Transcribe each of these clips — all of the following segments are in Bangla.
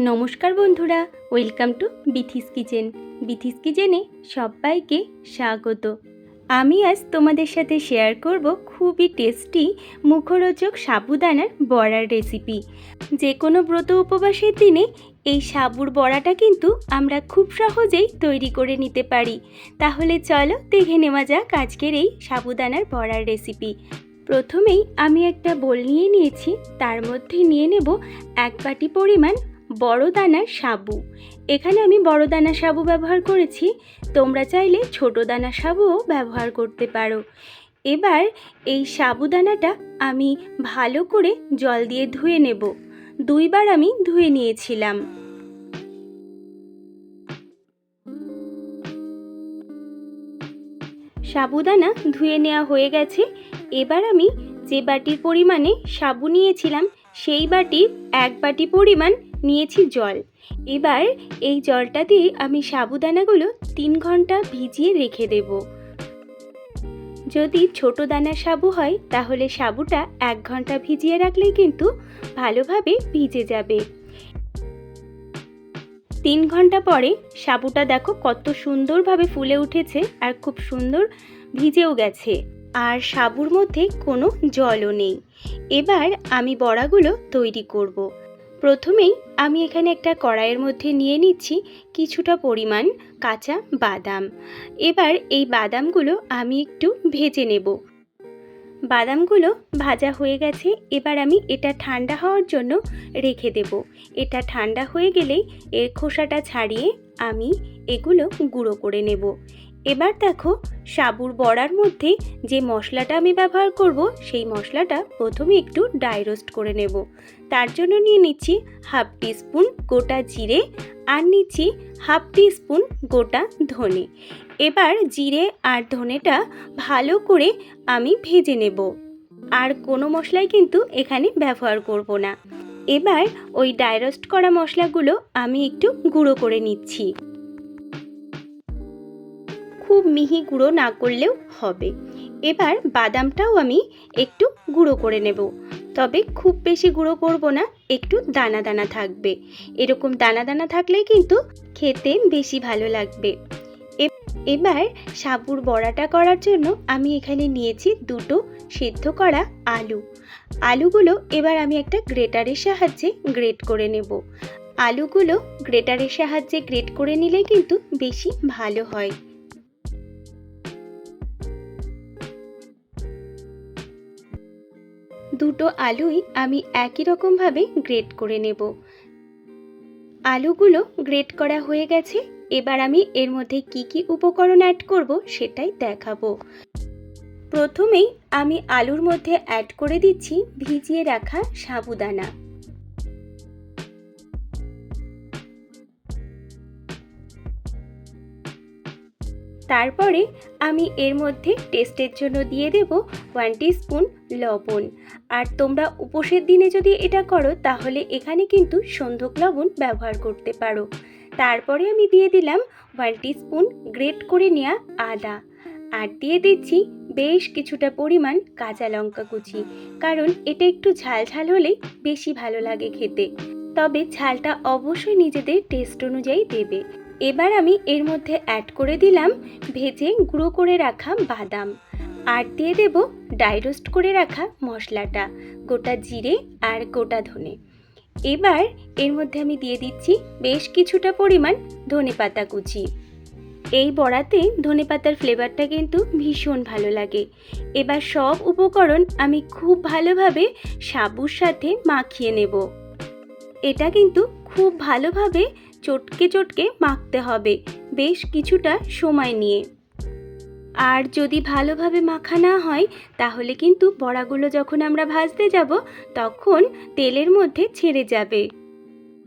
নমস্কার বন্ধুরা, ওয়েলকাম টু বিথিস কিচেন। বিথিস কিচেনে সবাইকে স্বাগত। আমি আজ তোমাদের সাথে শেয়ার করব খুবই টেস্টি মুখরোচক সাবুদানার বড়ার রেসিপি। যে কোনো ব্রত উপবাসের দিনে এই সাবুর বড়াটা কিন্তু আমরা খুব সহজেই তৈরি করে নিতে পারি। তাহলে চলো দেখে নেওয়া যাক আজকের এই সাবুদানার বড়ার রেসিপি। প্রথমেই আমি একটা বোল নিয়ে নিয়েছি, তার মধ্যে নিয়ে নেব এক বাটি পরিমাণ বড় দানার সাবু। এখানে আমি বড়দানা সাবু ব্যবহার করেছি। তোমরা চাইলে ছোট দানা সাবুও ব্যবহার করতে পারো। এবার এই সাবুদানাটা আমি ভালো করে জল দিয়ে ধুয়ে নেব। দুইবার আমি ধুয়ে নিয়েছিলাম। সাবুদানা ধুয়ে নেওয়া হয়ে গেছে। এবার আমি যে বাটির পরিমাণে সাবু নিয়েছিলাম, সেই বাটির এক বাটি পরিমাণ নিয়েছি জল। এবার এই জলটা দিয়ে আমি সাবুদানাগুলো তিন ঘণ্টা ভিজিয়ে রেখে দেব। যদি ছোট দানা সাবু হয়, তাহলে সাবুটা এক ঘণ্টা ভিজিয়ে রাখলেই কিন্তু ভালোভাবে ভিজে যাবে। তিন ঘণ্টা পরে সাবুটা দেখো কত সুন্দরভাবে ফুলে উঠেছে আর খুব সুন্দর ভিজেও গেছে। আর সাবুর মধ্যে কোনো জলও নেই। এবার আমি বড়াগুলো তৈরি করব। প্রথমেই আমি এখানে একটা কড়াইয়ের মধ্যে নিয়ে নিচ্ছি কিছুটা পরিমাণ কাঁচা বাদাম। এবার এই বাদামগুলো আমি একটু ভেজে নেব। বাদামগুলো ভাজা হয়ে গেছে, এবার আমি এটা ঠান্ডা হওয়ার জন্য রেখে দেব। এটা ঠান্ডা হয়ে গেলেই এর খোসাটা ছাড়িয়ে আমি এগুলো গুঁড়ো করে নেব। এবার দেখো, সাবুর বড়ার মধ্যে যে মশলাটা আমি ব্যবহার করব, সেই মশলাটা প্রথমে একটু ডাই রোস্ট করে নেব। তার জন্য নিয়ে নিচ্ছি হাফ টিস্পুন গোটা জিরে আর নিচ্ছি হাফ টিস্পুন গোটা ধনে। এবার জিরে আর ধনেটা ভালো করে আমি ভেজে নেব। আর কোনো মশলাই কিন্তু এখানে ব্যবহার করব না। এবার ওই ডাইরোস্ট করা মশলাগুলো আমি একটু গুঁড়ো করে নিচ্ছি। খুব মিহি গুঁড়ো না করলেও হবে। এবার বাদামটাও আমি একটু গুঁড়ো করে নেব। তবে খুব বেশি গুঁড়ো করব না, একটু দানা দানা থাকবে। এরকম দানা দানা থাকলে কিন্তু খেতে বেশি ভালো লাগবে। এবার সাবুর বড়াটা করার জন্য আমি এখানে নিয়েছি দুটো সেদ্ধ করা আলু। আলুগুলো এবার আমি একটা গ্রেটারের সাহায্যে গ্রেট করে নেব। আলুগুলো গ্রেটারের সাহায্যে গ্রেট করে নিলে কিন্তু বেশি ভালো হয়। দুটো আলুই আমি একই রকমভাবে গ্রেট করে নেব। আলুগুলো গ্রেট করা হয়ে গেছে, এবার আমি এর মধ্যে কি কি উপকরণ অ্যাড করব সেটাই দেখাবো। প্রথমেই আমি আলুর মধ্যে অ্যাড করে দিচ্ছি ভিজিয়ে রাখা সাবুদানা। তারপরে আমি এর মধ্যে টেস্টের জন্য দিয়ে দেব ওয়ান স্পুন লবণ। আর তোমরা উপোসের দিনে যদি এটা করো, তাহলে এখানে কিন্তু সন্ধক লবণ ব্যবহার করতে পারো। তারপরে আমি দিয়ে দিলাম ওয়ান স্পুন গ্রেট করে নেওয়া আদা। আর দিয়ে দিচ্ছি বেশ কিছুটা পরিমাণ কাঁচা লঙ্কা কুচি, কারণ এটা একটু ঝাল ঝাল হলে বেশি ভালো লাগে খেতে। তবে ঝালটা অবশ্যই নিজেদের টেস্ট অনুযায়ী দেবে। এবার আমি এর মধ্যে অ্যাড করে দিলাম ভেজে গুঁড়ো করে রাখা বাদাম। আর দিয়ে দেব ডাইরোস্ট করে রাখা মশলাটা, গোটা জিরে আর গোটা ধনে। এবার এর মধ্যে আমি দিয়ে দিচ্ছি বেশ কিছুটা পরিমাণ ধনে পাতা কুচি। এই বড়াতে ধনে পাতার ফ্লেভারটা কিন্তু ভীষণ ভালো লাগে। এবার সব উপকরণ আমি খুব ভালোভাবে সাবুর সাথে মাখিয়ে নেব। এটা কিন্তু খুব ভালোভাবে চটকে চটকে মাখতে হবে। বেশ কিছুটা সময় নিয়ে। আর যদি ভালোভাবে মাখা না হয়, তাহলে কিন্তু বড়াগুলো যখন আমরা ভাজতে যাব, তখন তেলের মধ্যে ছেড়ে যাবে।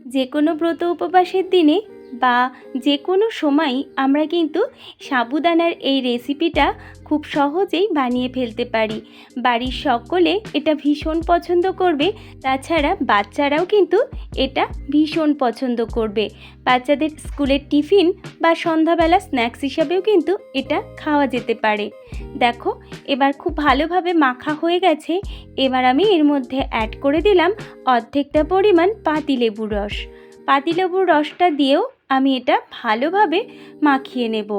যে কোনো ব্রত উপবাসের দিনে বা যে কোনো সময় আমরা কিন্তু সাবুদানার এই রেসিপিটা খুব সহজেই বানিয়ে ফেলতে পারি। বাড়ির সকলে এটা ভীষণ পছন্দ করবে, তাছাড়া বাচ্চারাও কিন্তু এটা ভীষণ পছন্দ করবে। বাচ্চাদের স্কুলের টিফিন বা সন্ধ্যাবেলা স্ন্যাক্স হিসাবেও কিন্তু এটা খাওয়া যেতে পারে। দেখো, এবার খুব ভালোভাবে মাখা হয়ে গেছে। এবার আমি এর মধ্যে অ্যাড করে দিলাম অর্ধেকটা পরিমাণ পাতিলেবুর রস। পাতিলেবুর রসটা দিয়েও আমি এটা ভালোভাবে মাখিয়ে নেব।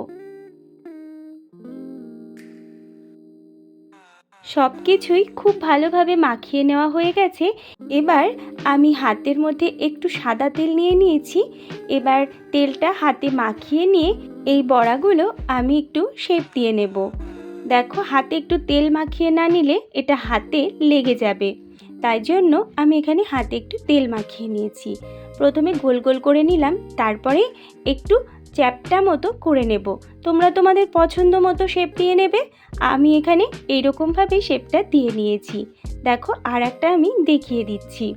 সব কিছুই খুব ভালোভাবে মাখিয়ে নেওয়া হয়ে গেছে। এবার আমি হাতের মধ্যে একটু সাদা তেল নিয়ে নিয়েছি। এবার তেলটা হাতে মাখিয়ে নিয়ে এই বড়াগুলো আমি একটু শেপ দিয়ে নেব। দেখো, হাতে একটু তেল মাখিয়ে না নিলে এটা হাতে লেগে যাবে। তাই জন্য আমি এখানে হাতে একটু তেল মাখিয়ে নিয়েছি। প্রথমে গোল গোল করে নিলাম, তারপরে একটু চ্যাপটা মতো করে নেব। তোমরা তোমাদের পছন্দ মতো শেপ দিয়ে নেবে, আমি এখানে এইরকমভাবে শেপটা দিয়ে নিয়েছি। দেখো আর একটা আমি দেখিয়ে দিচ্ছি।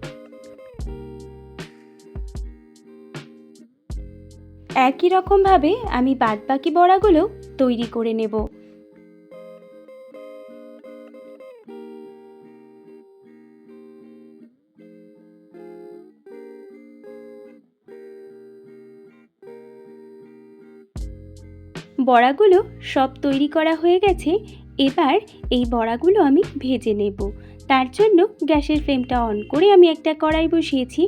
একই রকমভাবে আমি বাদবাকি বড়াগুলো তৈরি করে নেব। বড়াগুলো সব তৈরি করা হয়ে গেছে, এবার এই বড়াগুলো আমি ভেজে নেব। তার জন্য গ্যাসের ফ্লেমটা অন করে আমি একটা কড়াই বসিয়েছি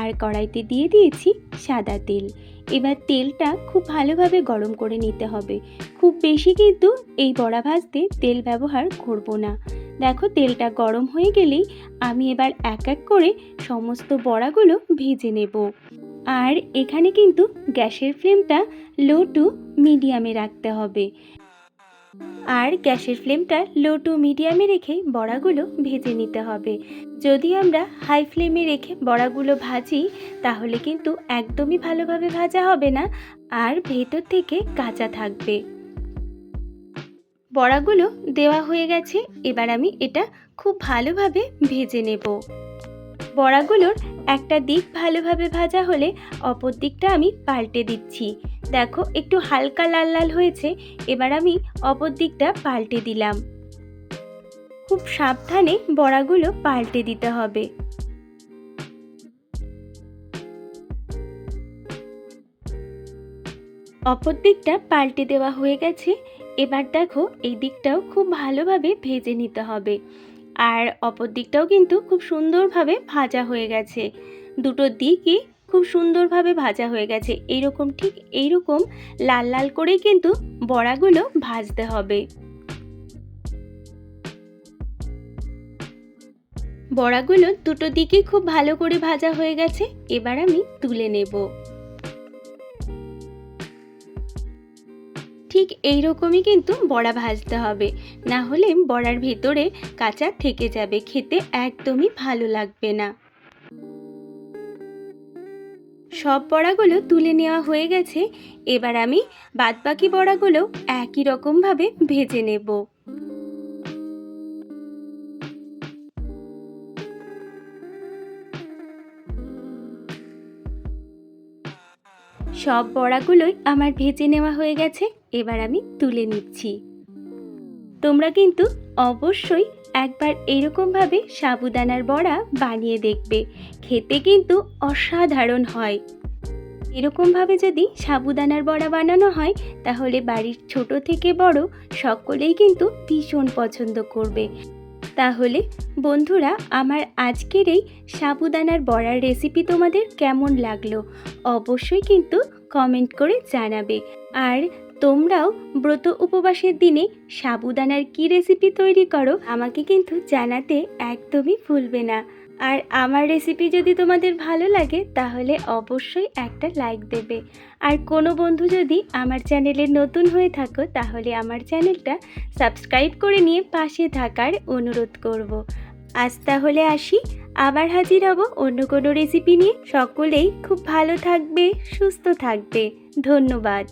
আর কড়াইতে দিয়ে দিয়েছি সাদা তেল। এবার তেলটা খুব ভালোভাবে গরম করে নিতে হবে। খুব বেশি কিন্তু এই বড়া ভাজতে তেল ব্যবহার করব না। দেখো তেলটা গরম হয়ে গেলেই আমি এবার এক এক করে সমস্ত বড়াগুলো ভেজে নেব। আর এখানে কিন্তু গ্যাসের ফ্লেমটা লো টু মিডিয়ামে রাখতে হবে। আর গ্যাসের ফ্লেমটা লো টু মিডিয়ামে রেখে বড়াগুলো ভেজে নিতে হবে। যদি আমরা হাই ফ্লেমে রেখে বড়াগুলো ভাজি, তাহলে কিন্তু একদমই ভালোভাবে ভাজা হবে না, আর ভেতর থেকে কাঁচা থাকবে। বড়াগুলো দেওয়া হয়ে গেছে, এবার আমি এটা খুব ভালোভাবে ভেজে নেব। বড়াগুলোর একটা দিক ভালোভাবে ভাজা হলে অপর দিকটা আমি পাল্টে দিচ্ছি। দেখো, একটু হালকা লাল লাল হয়েছে, এবার আমি অপর দিকটা পাল্টে দিলাম। খুব সাবধানে বড়াগুলো পাল্টে দিতে হবে। অপর দিকটা পাল্টে দেওয়া হয়ে গেছে, এবার দেখো, এই দিকটাও খুব ভালোভাবে ভেজে নিতে হবে। আর অপর দিকটাও কিন্তু খুব সুন্দরভাবে ভাজা হয়ে গেছে। দুটো দিকই খুব সুন্দরভাবে ভাজা হয়ে গেছে। এইরকম ঠিক এইরকম লাল লাল করেই কিন্তু বড়াগুলো ভাজতে হবে। বড়াগুলো দুটো দিকই খুব ভালো করে ভাজা হয়ে গেছে। এবার আমি তুলে নেব। ঠিক এই রকমই কিন্তু বড়া ভাজতে হবে। না হলে বড়ার ভেতরে কাঁচা থেকে যাবে, খেতে একদমই ভালো লাগবে না। সব বড়াগুলো তুলে নেওয়া হয়ে গেছে। এবার আমি বাদবাকি বড়াগুলো একই রকমভাবে ভেজে নেব। সব বড়াগুলোই আমার ভেজে নেওয়া হয়ে গেছে, এবার আমি তুলে নিচ্ছি। তোমরা কিন্তু অবশ্যই একবার এরকমভাবে সাবুদানার বড়া বানিয়ে দেখবে, খেতে কিন্তু অসাধারণ হয়। এরকমভাবে যদি সাবুদানার বড়া বানানো হয়, তাহলে বাড়ির ছোট থেকে বড় সকলেই কিন্তু ভীষণ পছন্দ করবে। তাহলে বন্ধুরা, আমার আজকের এই সাবুদানার বড়ার রেসিপি তোমাদের কেমন লাগল? অবশ্যই কিন্তু কমেন্ট করে জানাবে। আর তোমরাও ব্রত উপবাসের দিনে সাবুদানার কি রেসিপি তৈরি করো, আমাকে কিন্তু জানাতে একদমই ভুলবে না। আর আমার রেসিপি যদি তোমাদের ভালো লাগে, তাহলে অবশ্যই একটা লাইক দেবে। আর কোনো বন্ধু যদি আমার চ্যানেলে নতুন হয়ে থাকো, তাহলে আমার চ্যানেলটা সাবস্ক্রাইব করে নিয়ে পাশে থাকার অনুরোধ করব। আজ তাহলে আসি, আবার হাজির হব অন্য কোনো রেসিপি নিয়ে। সকলেই খুব ভালো থাকবে, সুস্থ থাকবে। ধন্যবাদ।